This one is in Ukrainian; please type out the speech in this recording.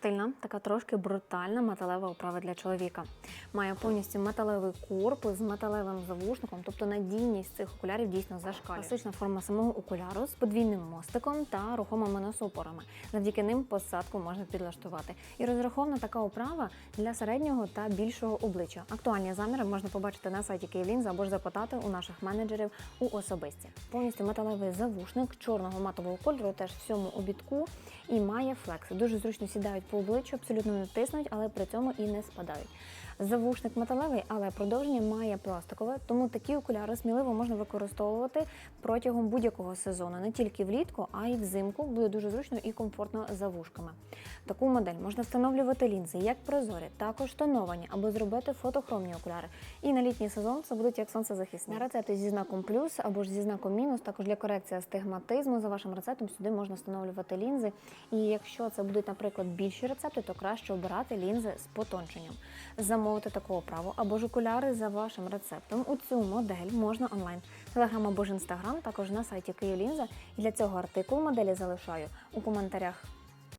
стильна, така трошки брутальна металева оправа для чоловіка. Має повністю металевий корпус з металевим завушником, тобто надійність цих окулярів дійсно зашкалює. Класична форма самого окуляру з подвійним мостиком та рухомими носоупорами. Завдяки ним посадку можна підлаштувати. І розрахована така оправа для середнього та більшого обличчя. Актуальні заміри можна побачити на сайті Київлінз або ж запитати у наших менеджерів у особисті. Повністю металевий завушник чорного матового кольору, теж в цьому обідку, і має флекси. Дуже зручно сідають по обличчю, абсолютно не тиснуть, але при цьому і не спадають. Завушник металевий, але продовження має пластикове, тому такі окуляри сміливо можна використовувати протягом будь-якого сезону, не тільки влітку, а й взимку. Буде дуже зручно і комфортно за вушками. Таку модель можна встановлювати лінзи як прозорі, також тоновані, або зробити фотохромні окуляри. І на літній сезон це будуть як сонцезахисні. На рецепти зі знаком плюс або ж зі знаком мінус, також для корекції астигматизму. За вашим рецептом сюди можна встановлювати лінзи. І якщо це будуть, наприклад, більші рецепти, то краще обирати лінзи з потонченням. Замовити таку оправу або ж окуляри за вашим рецептом. У цю модель можна онлайн. Телеграм або ж інстаграм, також на сайті Київлінза. І для цього артикул моделі залишаю у коментарях